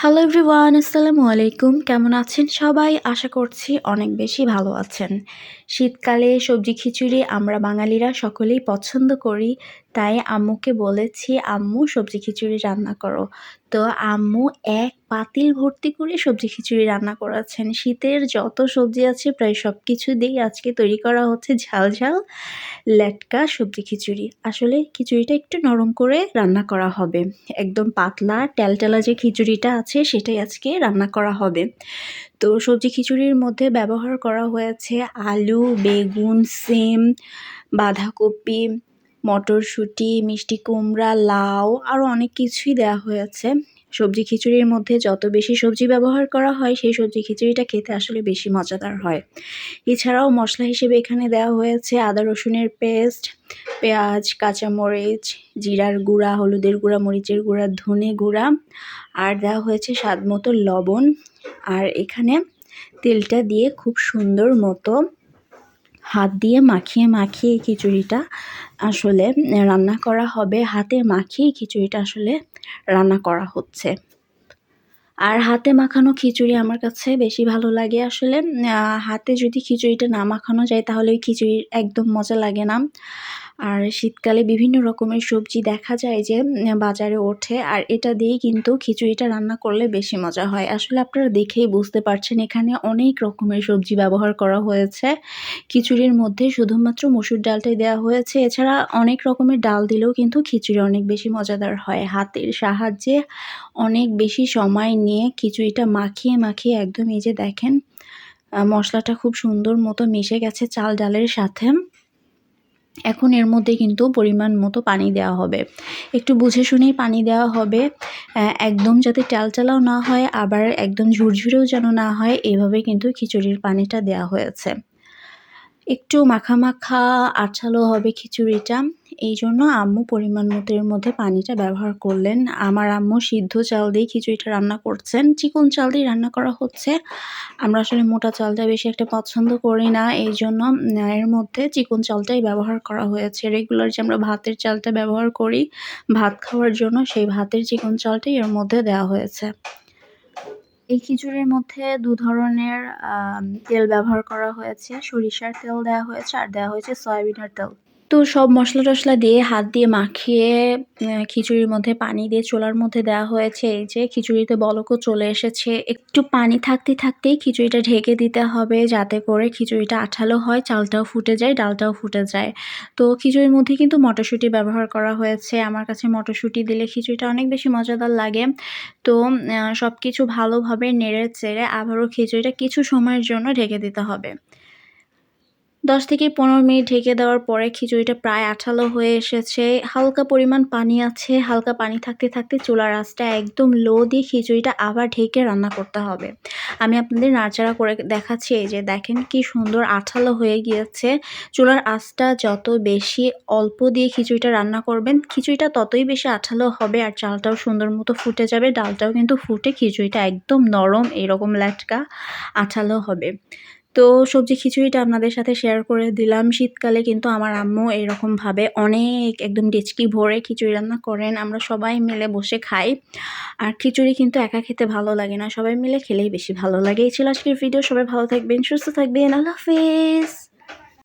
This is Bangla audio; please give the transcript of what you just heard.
হ্যালো এভরিওয়ান আসসালামু আলাইকুম। কেমন আছেন সবাই? আশা করছি অনেক বেশি ভালো আছেন। শীতকালে সবজি খিচুড়ি আমরা বাঙালিরা সকলেই পছন্দ করি। তাই আম্মুকে বলেছি, আম্মু, সবজি খিচুড়ি রান্না করো। তো আম্মু এক পাতিল ভর্তি করে সবজি খিচুড়ি রান্না করেছেন শীতের যত সবজি আছে, প্রায় সব কিছু দিয়েই আজকে তৈরি করা হচ্ছে ঝাল ঝাল লেটকা সবজি খিচুড়ি। আসলে খিচুড়িটা একটু নরম করে রান্না করা হবে। একদম পাতলা, টেলটেলা যে খিচুড়িটা আছে, সেটাই আজকে রান্না করা হবে। তো সবজি খিচুড়ির মধ্যে ব্যবহার করা হয়েছে আলু, বেগুন, সিম, বাঁধাকপি মটরশুঁটি, মিষ্টি কুমড়া, লাউ আরও অনেক কিছুই দেওয়া হয়েছে। সবজি খিচুড়ির মধ্যে যত বেশি সবজি ব্যবহার করা হয়, সেই সবজি খিচুড়িটা খেতে আসলে বেশি মজাদার হয়। এছাড়াও মশলা হিসেবে এখানে দেওয়া হয়েছে আদা রসুনের পেস্ট, পেঁয়াজ, কাঁচামরিচ, জিরার গুঁড়া, হলুদের গুঁড়া, মরিচের গুঁড়া, ধনে গুঁড়া, আর দেওয়া হয়েছে স্বাদ মতো লবণ। আর এখানে তেলটা দিয়ে খুব সুন্দর মতো হাত দিয়ে মাখিয়ে মাখিয়ে খিচুড়িটা আসলে রান্না করা হবে। হাতে মাখিয়ে খিচুড়িটা আসলে রান্না করা হচ্ছে। আর হাতে মাখানো খিচুড়ি আমার কাছে বেশি ভালো লাগে আসলে হাতে যদি খিচুড়িটা না মাখানো যায় তাহলে ওই খিচুড়ির একদম মজা লাগে না। আর শীতকালে বিভিন্ন রকমের সবজি দেখা যায় যে বাজারে ওঠে। আর এটা দিয়েই কিন্তু খিচুড়িটা রান্না করলে বেশি মজা হয়। আসলে আপনারা দেখেই বুঝতে পারছেন, এখানে অনেক রকমের সবজি ব্যবহার করা হয়েছে। খিচুড়ির মধ্যে শুধুমাত্র মসুর ডালটাই দেওয়া হয়েছে। এছাড়া অনেক রকমের ডাল দিলেও কিন্তু খিচুড়ি অনেক বেশি মজাদার হয়। হাতের সাহায্যে অনেক বেশি সময় নিয়ে খিচুড়িটা মাখিয়ে মাখিয়ে একদম এই যে দেখেন মশলাটা খুব সুন্দর মতো মিশে গেছে চাল ডালের সাথে। এখন এর মধ্যে কিন্তু পরিমাণ মতো পানি দেওয়া হবে। একটু বুঝে শুনেই পানি দেওয়া হবে। একদম যাতে টালটালাও না হয়, আবার একদম ঝুরঝুরেও যেন না হয়, এভাবে কিন্তু খিচুড়ির পানিটা দেওয়া হয়েছে। একটু মাখা মাখা আঠালো হবে খিচুড়িটা। এই জন্য আম্মু পরিমাণ মতো এর মধ্যে পানিটা ব্যবহার করলেন। আমার আম্মু সিদ্ধ চাল দিয়ে খিচুড়িটা রান্না করছেন। চিকন চাল দিয়ে রান্না করা হচ্ছে। আমরা আসলে মোটা চালটা বেশি একটা পছন্দ করি না। এই জন্য এর মধ্যে চিকন চালটাই ব্যবহার করা হয়েছে। রেগুলার যে আমরা ভাতের চালটা ব্যবহার করি, ভাত খাওয়ার জন্য সেই ভাতের চিকন চালটাই এর মধ্যে দেওয়া হয়েছে। এই খিচুড়ির মধ্যে দু ধরনের তেল ব্যবহার করা হয়েছে। সরিষার তেল দেওয়া হয়েছে আর দেওয়া হয়েছে সয়াবিনের তেল। তো সব মশলা টশলা দিয়ে হাত দিয়ে মাখিয়ে খিচুড়ির মধ্যে পানি দিয়ে চোলার মধ্যে দেওয়া হয়েছে। এই যে খিচুড়িতে বলকও চলে এসেছে। একটু পানি থাকতে থাকতেই খিচুড়িটা ঢেকে দিতে হবে যাতে করে খিচুড়িটা আঠালো হয়, চালটাও ফুটে যায়, ডালটাও ফুটে যায়। তো খিচুড়ির মধ্যে কিন্তু মটরশুঁটি ব্যবহার করা হয়েছে। আমার কাছে মটরশুঁটি দিলে খিচুড়িটা অনেক বেশি মজাদার লাগে। তো সব কিছু ভালোভাবে নেড়ে চেড়ে আবারও খিচুড়িটা কিছু সময়ের জন্য ঢেকে দিতে হবে। দশ থেকে পনেরো মিনিট ঢেকে দেওয়ার পরে খিচুড়িটা প্রায় আঠালো হয়ে এসেছে। হালকা পরিমাণ পানি আছে, হালকা পানি থাকতে থাকতে চুলার আঁচটা একদম লো দিয়ে খিচুড়িটা আবার ঢেকে রান্না করতে হবে। আমি আপনাদের নাড়াচাড়া করে দেখাচ্ছি, এই যে দেখেন কি সুন্দর আঠালো হয়ে গিয়েছে। চুলার আঁচটা যত বেশি অল্প দিয়ে খিচুড়িটা রান্না করবেন, খিচুড়িটা ততই বেশি আঠালো হবে আর চালটাও সুন্দর মতো ফুটে যাবে, ডালটাও কিন্তু ফুটে খিচুড়িটা একদম নরম এরকম ল্যাটকা আঠালো হবে। তো সবজি খিচুড়িটা আপনাদের সাথে শেয়ার করে দিলাম। শীতকালে কিন্তু আমার আম্মু এরকমভাবে অনেক একদম ডেচকি ভরে খিচুড়ি রান্না করেন। আমরা সবাই মিলে বসে খাই। আর খিচুড়ি কিন্তু একা খেতে ভালো লাগে না। সবাই মিলে খেলেই বেশি ভালো লাগে। এই ছিল আজকের ভিডিও সবাই ভালো থাকবেন, সুস্থ থাকবেন। আল্লাহ হাফিজ।